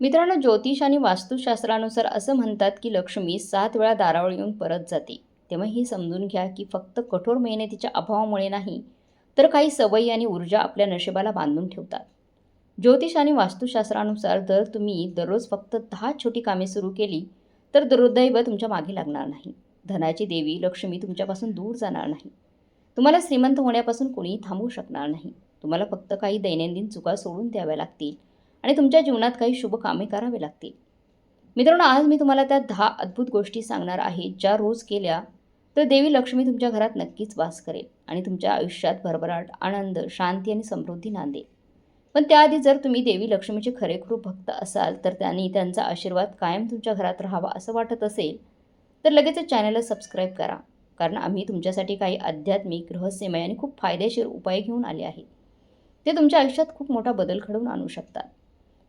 मित्रांनो ज्योतिष आणि वास्तुशास्त्रानुसार असं म्हणतात की लक्ष्मी सात वेळा दारावर येऊन परत जाते. तेव्हा हे समजून घ्या की फक्त कठोर मेहनतीच्या अभावामुळे नाही तर काही सवयी आणि ऊर्जा आपल्या नशिबाला बांधून ठेवतात. ज्योतिष आणि वास्तुशास्त्रानुसार जर तुम्ही दररोज फक्त दहा छोटी कामे सुरू केली तर दुर्दैव तुमच्या मागे लागणार नाही. धनाची देवी लक्ष्मी तुमच्यापासून दूर जाणार नाही. तुम्हाला श्रीमंत होण्यापासून कोणीही थांबवू शकणार नाही. तुम्हाला फक्त काही दैनंदिन चुका सोडून द्याव्या लागतील. आणि तुमच्या जीवनात काही शुभ कामे करावे लागतील. मित्रांनो आज मी तुम्हाला त्या दहा अद्भुत गोष्टी सांगणार आहे ज्या रोज केल्या तर देवी लक्ष्मी तुमच्या घरात नक्कीच वास करेल आणि तुमच्या आयुष्यात भरभराट आनंद शांती आणि समृद्धी नांदेल. पण त्याआधी जर तुम्ही देवी लक्ष्मीचे खरेखरूप भक्त असाल तर त्यांनी त्यांचा आशीर्वाद कायम तुमच्या घरात राहावा असं वाटत असेल तर लगेचच चॅनलला सबस्क्राईब करा. कारण आम्ही तुमच्यासाठी काही आध्यात्मिक रहस्यमय आणि खूप फायदेशीर उपाय घेऊन आले आहेत. ते तुमच्या आयुष्यात खूप मोठा बदल घडवून आणू शकतात.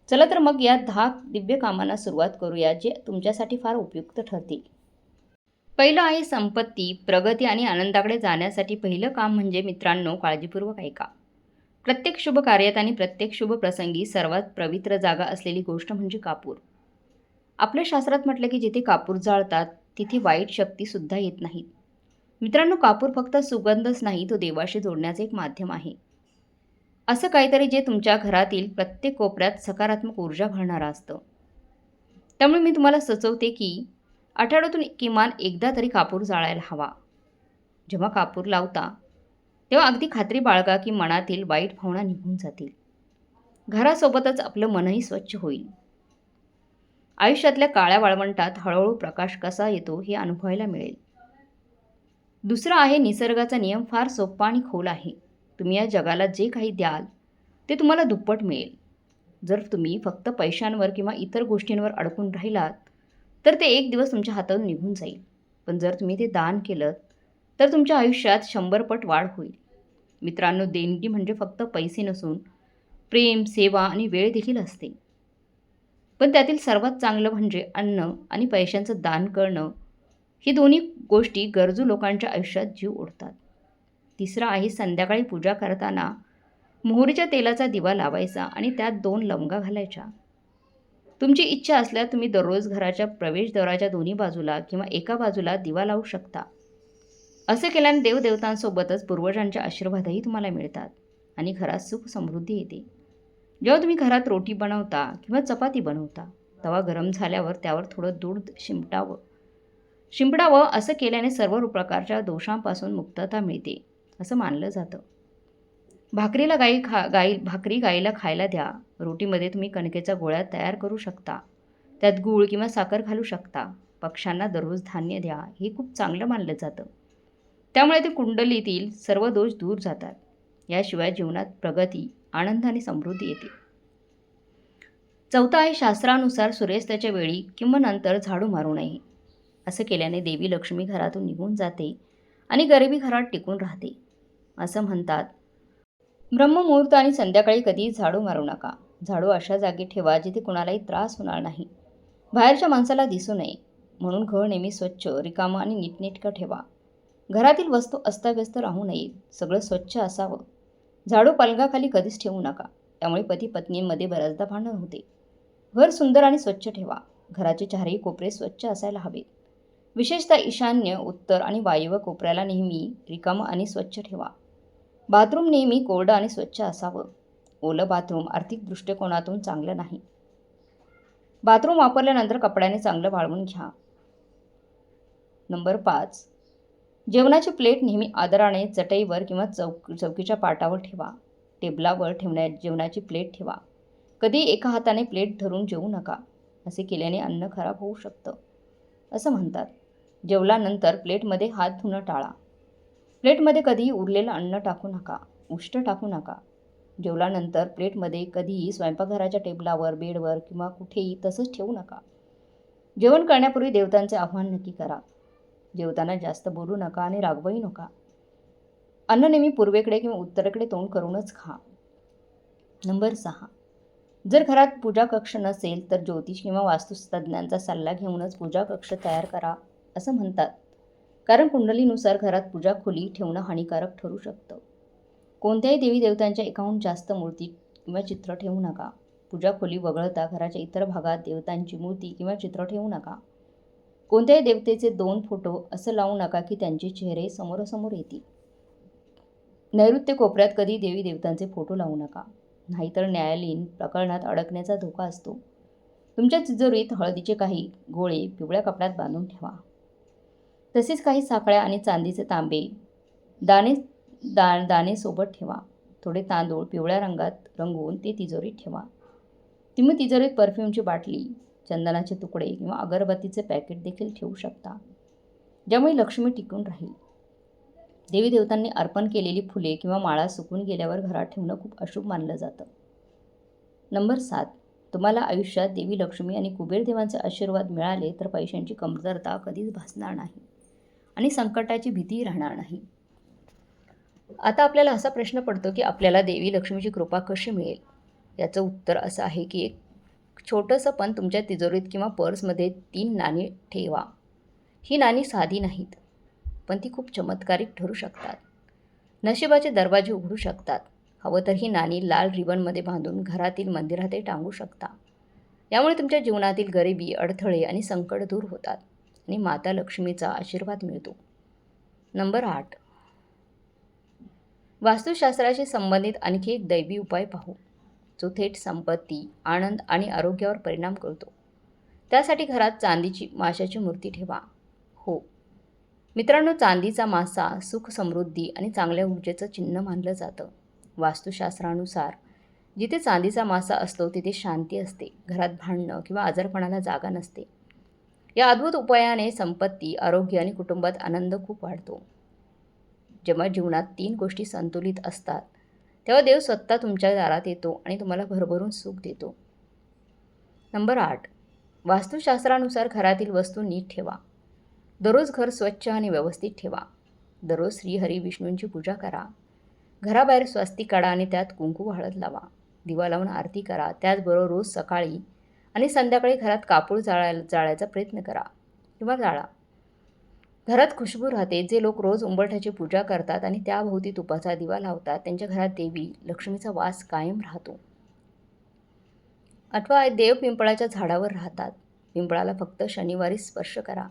चला तर मग या दहा दिव्य कामांना सुरुवात करूया जे तुमच्यासाठी फार उपयुक्त ठरतील. पहिलं आहे संपत्ती प्रगती आणि आनंदाकडे जाण्यासाठी पहिलं काम म्हणजे मित्रांनो काळजीपूर्वक ऐका. प्रत्येक शुभ कार्यात आणि प्रत्येक शुभ प्रसंगी सर्वात पवित्र जागा असलेली गोष्ट म्हणजे कापूर. आपल्या शास्त्रात म्हटलं की जिथे कापूर जाळतात तिथे वाईट शक्तीसुद्धा येत नाहीत. मित्रांनो कापूर फक्त सुगंधच नाही तो देवाशी जोडण्याचे एक माध्यम आहे. असं काहीतरी जे तुमच्या घरातील प्रत्येक कोपऱ्यात सकारात्मक ऊर्जा भरणारं असतं. त्यामुळे मी तुम्हाला सुचवते की आठवड्यातून किमान एकदा तरी कापूर जाळायला हवा. जेव्हा कापूर लावता तेव्हा अगदी खात्री बाळगा की मनातील वाईट भावना निघून जातील. घरासोबतच आपलं मनही स्वच्छ होईल. आयुष्यातल्या काळ्या वाळवंटात हळूहळू प्रकाश कसा येतो हे अनुभवायला मिळेल. दुसरं आहे निसर्गाचा नियम फार सोपा आणि खोल आहे. तुम्ही या जगाला जे काही द्याल ते तुम्हाला दुप्पट मिळेल. जर तुम्ही फक्त पैशांवर किंवा इतर गोष्टींवर अडकून राहिलात तर ते एक दिवस तुमच्या हातातून निघून जाईल. पण जर तुम्ही ते दान केलं तर तुमच्या आयुष्यात शंभरपट वाढ होईल. मित्रांनो देणगी म्हणजे फक्त पैसे नसून प्रेम सेवा आणि वेळ देखील असते. पण त्यातील सर्वात चांगलं म्हणजे अन्न आणि पैशांचं दान करणं ही दोन्ही गोष्टी गरजू लोकांच्या आयुष्यात जीव ओढतात. तिसरा आहे संध्याकाळी पूजा करताना मोहरीच्या तेलाचा दिवा लावायचा आणि त्यात दोन लवंगा घालायच्या. तुमची इच्छा असल्यास तुम्ही दररोज घराच्या प्रवेशद्वाराच्या दोन्ही बाजूला किंवा एका बाजूला दिवा लावू शकता. असं केल्याने देवदेवतांसोबतच पूर्वजांच्या आशीर्वादही तुम्हाला मिळतात आणि घरात सुख समृद्धी येते. जेव्हा तुम्ही घरात रोटी बनवता किंवा चपाती बनवता तवा गरम झाल्यावर त्यावर थोडं दूध शिंपटावं शिंपडावं असं केल्याने सर्व प्रकारच्या दोषांपासून मुक्तता मिळते. असं मानलं जातं. भाकरीला गाई खा गाई भाकरी गाईला खायला द्या. रोटीमध्ये तुम्ही कणकेचा गोळ्या तयार करू शकता. त्यात गूळ किंवा साखर घालू शकता. पक्ष्यांना दररोज धान्य द्या. हे खूप चांगलं मानलं जातं. त्यामुळे ते कुंडलीतील सर्व दोष दूर जातात. याशिवाय जीवनात प्रगती आनंद आणि समृद्धी येते. चौथा आहे शास्त्रानुसार सूर्यास्ताच्या वेळी किंवा नंतर झाडू मारू नये. असं केल्याने देवी लक्ष्मी घरातून निघून जाते आणि गरिबी घरात टिकून राहते. असं म्हणतात. ब्रह्ममुहूर्त आणि संध्याकाळी कधीही झाडू मारू नका. झाडू अशा जागी ठेवा जिथे कुणालाही त्रास होणार नाही. बाहेरच्या माणसाला दिसू नये. म्हणून घर नेहमी स्वच्छ रिकामं आणि नीटनेटकं ठेवा. घरातील वस्तू अस्ताव्यस्त राहू नयेत सगळं स्वच्छ असावं. झाडू पालगाखाली कधीच ठेवू नका. त्यामुळे पती पत्नींमध्ये बऱ्याचदा भांडण होते. घर सुंदर आणि स्वच्छ ठेवा. घराचे चारही कोपरे स्वच्छ असायला हवेत. विशेषतः ईशान्य उत्तर आणि वायव्य कोपऱ्याला नेहमी रिकामं आणि स्वच्छ ठेवा. बाथरूम नेहमी कोरडं आणि स्वच्छ असावं. ओलं बाथरूम आर्थिक दृष्टिकोनातून चांगलं नाही. बाथरूम वापरल्यानंतर कपड्याने चांगलं वाळवून घ्या. नंबर पाच. जेवणाची प्लेट नेहमी आदराने चटईवर किंवा चौक चौकीच्या पाटावर ठेवा. टेबलावर ठेवण्या जेवणाची प्लेट ठेवा. कधी एका हाताने प्लेट धरून जेवू नका. असे केल्याने अन्न खराब होऊ शकतं. असं म्हणतात. जेवल्यानंतर प्लेटमध्ये हात धुणं टाळा. प्लेटमध्ये कधीही उरलेलं अन्न टाकू नका उष्ट टाकू नका. जेवल्यानंतर प्लेटमध्ये कधीही स्वयंपाकघराच्या टेबलावर बेडवर किंवा कुठेही तसंच ठेवू नका. जेवण करण्यापूर्वी देवतांचे आव्हान नक्की करा. जेवताना जास्त बोलू नका आणि रागवही नका. अन्न नेहमी पूर्वेकडे किंवा उत्तरेकडे तोंड करूनच खा. नंबर सहा. जर घरात पूजा कक्ष नसेल तर ज्योतिष किंवा वास्तुतज्ञांचा सल्ला घेऊनच पूजा कक्ष तयार करा असं म्हणतात. कारण कुंडलीनुसार घरात पूजा खोली ठेवणं हानिकारक ठरू शकतं. कोणत्याही देवी देवतांच्या एकाहून जास्त मूर्ती किंवा चित्र ठेवू नका. पूजा खोली वगळता घराच्या इतर भागात देवतांची मूर्ती किंवा चित्र ठेवू नका. कोणत्याही देवतेचे दोन फोटो असं लावू नका की त्यांचे चेहरे समोरासमोर येतील. नैऋत्य कोपऱ्यात कधी देवी देवतांचे फोटो लावू नका. नाहीतर न्यायालयीन प्रकरणात अडकण्याचा धोका असतो. तुमच्या तिजोरीत हळदीचे काही गोळे पिवळ्या कपड्यात बांधून ठेवा. तसेच काही साखळ्या आणि चांदीचे तांबे. दाणे दा दाणेसोबत ठेवा. थोडे तांदूळ पिवळ्या रंगात रंगवून ते तिजोरीत ठेवा. तुम्ही तिजोरीत परफ्यूमची बाटली चंदनाचे तुकडे किंवा अगरबत्तीचे पॅकेट देखील ठेवू शकता ज्यामुळे लक्ष्मी टिकून राहील. देवी देवतांनी अर्पण केलेली फुले किंवा माळा सुकून गेल्यावर घरात ठेवणं खूप अशुभ मानलं जातं. नंबर सात. तुम्हाला आयुष्यात देवी लक्ष्मी आणि कुबेर देवांचे आशीर्वाद मिळाले तर पैशांची कमतरता कधीच भासणार नाही. आणि संकटाची भीती राहणार नाही. आता आपल्याला असा प्रश्न पडतो की आपल्याला देवी लक्ष्मीची कृपा कशी मिळेल? याचं उत्तर असं आहे की एक छोटंसं पण तुमच्या तिजोरीत किंवा पर्समध्ये तीन नाणी ठेवा. ही नाणी साधी नाहीत पण ती खूप चमत्कारिक ठरू शकतात. नशिबाचे दरवाजे उघडू शकतात. हवं तर ही नाणी लाल रिबनमध्ये बांधून घरातील मंदिरातही टांगू शकता. यामुळे तुमच्या जीवनातील गरिबी अडथळे आणि संकट दूर होतात. आणि माता लक्ष्मीचा आशीर्वाद मिळतो. नंबर आठ. वास्तुशास्त्राशी संबंधित आणखी एक दैवी उपाय पाहू जो थेट संपत्ती आनंद आणि आरोग्यावर परिणाम करतो. त्यासाठी घरात चांदीची माशाची मूर्ती ठेवा. हो. मित्रांनो चांदीचा मासा सुख समृद्धी आणि चांगल्या ऊर्जेचं चिन्ह मानलं जातं. वास्तुशास्त्रानुसार जिथे चांदीचा मासा असतो तिथे शांती असते. घरात भांडणं किंवा आजारपणाला जागा नसते. या अद्भुत उपायाने संपत्ती आरोग्य आणि कुटुंबात आनंद खूप वाढतो. जेव्हा जीवनात तीन गोष्टी संतुलित असतात तेव्हा देव स्वतः तुमच्या दारात येतो आणि तुम्हाला भरभरून सुख देतो. नंबर आठ. वास्तुशास्त्रानुसार घरातील वस्तू नीट ठेवा. दररोज घर स्वच्छ आणि व्यवस्थित ठेवा. दररोज श्रीहरी विष्णूंची पूजा करा. घराबाहेर स्वस्तिक काढा आणि त्यात कुंकू हळद लावा. दिवा लावून आरती करा. त्याचबरोबर रोज सकाळी आणि संध्याकाळी घरात कापूर जाळायला जाळायचा प्रयत्न करा किंवा जाळा. घरात खुशबू राहते जे लोक रोज उंबरठ्याची पूजा करतात आणि त्याभोवती तुपाचा दिवा लावतात त्यांच्या घरात देवी लक्ष्मीचा वास कायम राहतो. अथवा देव पिंपळाच्या झाडावर राहतात. पिंपळाला फक्त शनिवारी स्पर्श करा.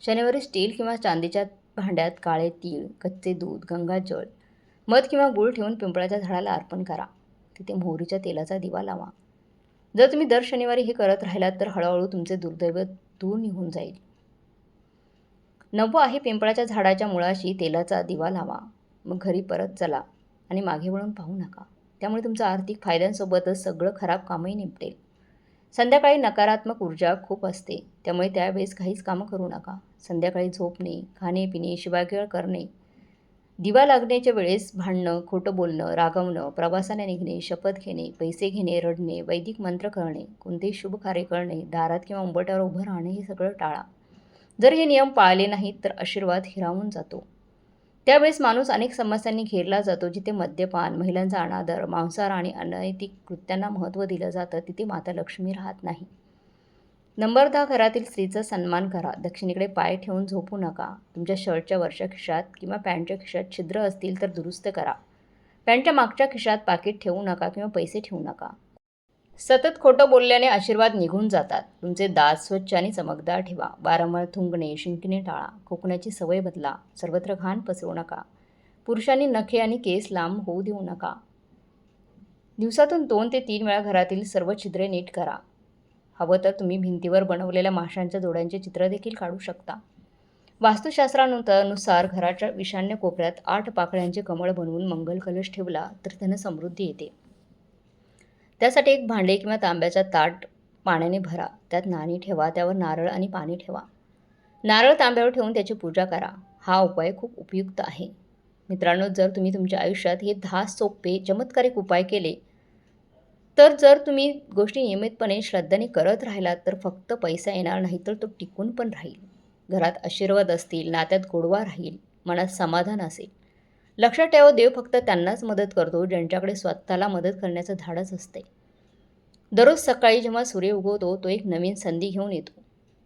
शनिवारी स्टील किंवा चांदीच्या भांड्यात काळे तीळ कच्चे दूध गंगाजळ मध किंवा गूळ ठेवून पिंपळाच्या झाडाला अर्पण करा. तिथे मोहरीच्या तेलाचा दिवा लावा. जर तुम्ही दर शनिवारी हे करत राहिलात तर हळूहळू तुमचे दुर्दैव दूर निघून जाईल. नववं आहे पिंपळाच्या झाडाच्या मुळाशी तेलाचा दिवा लावा. मग घरी परत चला आणि मागे वळून पाहू नका. त्यामुळे तुमचं आर्थिक फायद्यांसोबतच सगळं खराब कामही निपटेल. संध्याकाळी नकारात्मक ऊर्जा खूप असते. त्यामुळे त्यावेळेस काहीच कामं करू नका. संध्याकाळी झोपणे खाणे पिणे शिवागेळ करणे दिवा लागण्याच्या वेळेस भांडणं खोटं बोलणं रागवणं प्रवासाने निघणे शपथ घेणे पैसे घेणे रडणे वैदिक मंत्र करणे कोणतेही शुभ कार्य करणे दारात किंवा उंबरट्यावर उभं राहणे हे सगळं टाळा. जर हे नियम पाळले नाहीत तर आशीर्वाद हिरावून जातो. त्यावेळेस माणूस अनेक समस्यांनी घेरला जातो जिथे मद्यपान महिलांचा अनादर मांसाहार आणि अनैतिक कृत्यांना महत्त्व दिलं जातं तिथे माता लक्ष्मी राहत नाही. नंबर दहा घरातील स्त्रीचा सन्मान करा. दक्षिणेकडे पाय ठेवून झोपू नका. तुमच्या शर्टच्या वरच्या खिशात किंवा पॅन्टच्या खिशात छिद्र असतील तर दुरुस्त करा. पॅन्टच्या मागच्या खिशात पाकिट ठेवू नका किंवा पैसे ठेवू नका. सतत खोटं बोलल्याने आशीर्वाद निघून जातात. तुमचे दात स्वच्छ आणि चमकदार ठेवा. वारंवार थुंकणे शिंकणे टाळा. खोकण्याची सवय बदला. सर्वत्र घाण पसरू नका. पुरुषांनी नखे आणि केस लांब होऊ देऊ नका. दिवसातून दोन ते तीन वेळा घरातील सर्व छिद्रे नीट करा. हवं तर तुम्ही भिंतीवर बनवलेल्या माशांच्या जोड्यांचे चित्र देखील काढू शकता. वास्तुशास्त्रानुसार घराच्या ईशान्य कोपऱ्यात आठ पाकळ्यांचे कमळ बनवून मंगल कलश ठेवला तर त्यानं समृद्धी येते. त्यासाठी एक भांडे किंवा तांब्याचा ताट पाण्याने भरा. त्यात नाणी ठेवा त्यावर नारळ आणि पाणी ठेवा. नारळ तांब्यावर ठेवून त्याची पूजा करा. हा उपाय खूप उपयुक्त आहे. मित्रांनो जर तुम्ही तुमच्या आयुष्यात हे दहा सोपे चमत्कारिक उपाय केले तर जर तुम्ही गोष्टी नियमितपणे श्रद्धेने करत राहिलात तर फक्त पैसा येणार नाही तर तो टिकून पण राहील. घरात आशीर्वाद असतील नात्यात गोडवा राहील मनात समाधान असेल. लक्षात ठेवा देव फक्त त्यांनाच मदत करतो ज्यांच्याकडे स्वतःला मदत करण्याचं धाडस असते. दररोज सकाळी जेव्हा सूर्य उगवतो तो एक नवीन संधी घेऊन येतो.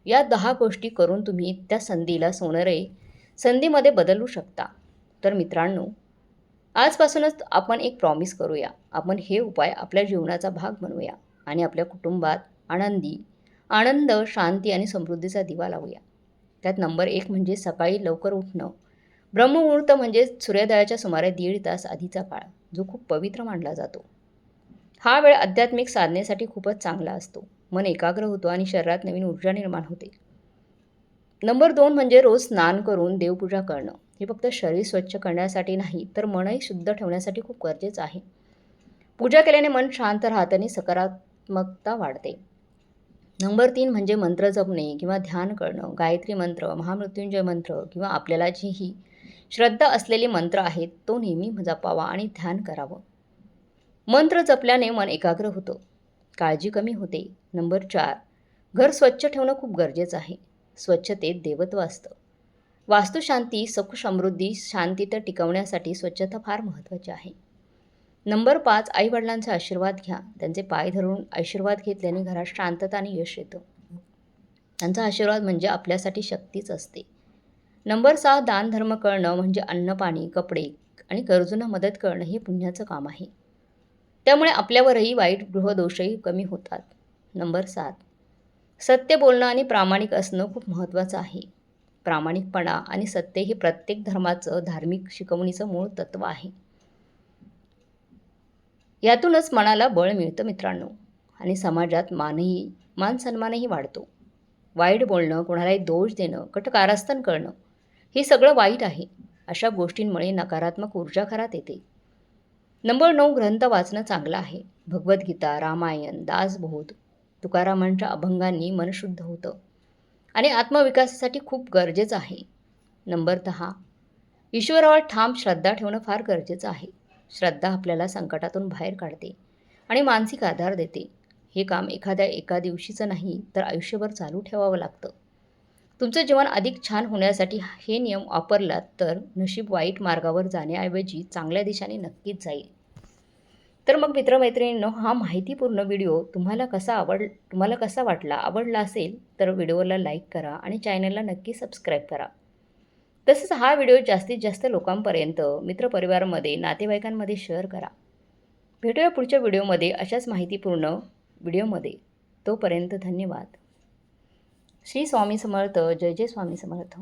या दहा गोष्टी करून तुम्ही त्या संधीला सोनरे संधीमध्ये बदलू शकता. तर मित्रांनो आजपासूनच आपण एक प्रॉमिस करूया. आपण हे उपाय आपल्या जीवनाचा भाग बनवूया आणि आपल्या कुटुंबात आनंदी आनंद शांती आणि समृद्धीचा दिवा लावूया. त्यात नंबर एक म्हणजे सकाळी लवकर उठणं. ब्रह्ममुहूर्त म्हणजे सूर्योदयाच्या सुमारे दीड तास आधीचा काळ जो खूप पवित्र मानला जातो. हा वेळ आध्यात्मिक साधनेसाठी खूपच चांगला असतो. मन एकाग्र होतो आणि शरीरात नवीन ऊर्जा निर्माण होते. नंबर दोन म्हणजे रोज स्नान करून देवपूजा करणं. हे फक्त शरीर स्वच्छ करण्यासाठी नाही तर मनही शुद्ध ठेवण्यासाठी खूप गरजेचं आहे. पूजा केल्याने मन शांत राहतं आणि सकारात्मकता वाढते. नंबर तीन म्हणजे मंत्र जपणे किंवा ध्यान करणं गायत्री मंत्र महामृत्युंजय मंत्र किंवा आपल्याला जी ही श्रद्धा असलेले मंत्र आहेत तो नेहमी जपावा आणि ध्यान करावं. मंत्र जपल्याने मन एकाग्र होतं काळजी कमी होते. नंबर चार घर स्वच्छ ठेवणं खूप गरजेचं आहे. स्वच्छतेत देवत्व असतं. वास्तुशांती सुख समृद्धी शांती तर टिकवण्यासाठी स्वच्छता फार महत्त्वाची आहे. नंबर पाच आईवडिलांचा आशीर्वाद घ्या. त्यांचे पाय धरून आशीर्वाद घेतल्याने घरात शांतता आणि यश येतं. त्यांचा आशीर्वाद म्हणजे आपल्यासाठी शक्तीच असते. नंबर सहा दानधर्म करणं म्हणजे अन्न पाणी कपडे आणि गरजूंना मदत करणं हे पुण्याचं काम आहे. त्यामुळे आपल्यावरही वाईट गृहदोषही कमी होतात. नंबर सात सत्य बोलणं आणि प्रामाणिक असणं खूप महत्त्वाचं आहे. प्रामाणिकपणा आणि सत्य हे प्रत्येक धर्माचं धार्मिक शिकवणीचं मूळ तत्त्व आहे. यातूनच मनाला बळ मिळतं मित्रांनो. आणि समाजात मानही मान सन्मानही वाढतो. वाईट बोलणं कोणालाही दोष देणं कटकारस्थान करणं हे सगळं वाईट आहे. अशा गोष्टींमुळे नकारात्मक ऊर्जा घरात येते. नंबर नऊ ग्रंथ वाचणं चांगलं आहे. भगवद्गीता रामायण दासबोध तुकारामांच्या अभंगांनी मन शुद्ध होतं. आणि आत्मविकासासाठी खूप गरजेचं आहे. नंबर दहा ईश्वरावर ठाम श्रद्धा ठेवणं फार गरजेचं आहे. श्रद्धा आपल्याला संकटातून बाहेर काढते आणि मानसिक आधार देते. हे काम एखाद्या एका दिवशीचं नाही तर आयुष्यभर चालू ठेवावं लागतं. तुमचं जीवन अधिक छान होण्यासाठी हे नियम वापरलात तर नशीब वाईट मार्गावर जाण्याऐवजी चांगल्या दिशेने नक्कीच जाईल. तर मग मित्रमैत्रिणींनो हा माहितीपूर्ण व्हिडिओ तुम्हाला कसा आवड तुम्हाला कसा वाटला आवडला असेल तर व्हिडिओला लाईक करा आणि चॅनलला नक्की सबस्क्राईब करा. तसंच हा व्हिडिओ जास्तीत जास्त लोकांपर्यंत मित्रपरिवारामध्ये नातेवाईकांमध्ये शेअर करा. भेटूया पुढच्या व्हिडिओमध्ये अशाच माहितीपूर्ण व्हिडिओमध्ये. तोपर्यंत धन्यवाद. श्री स्वामी समर्थ जय जय स्वामी समर्थ.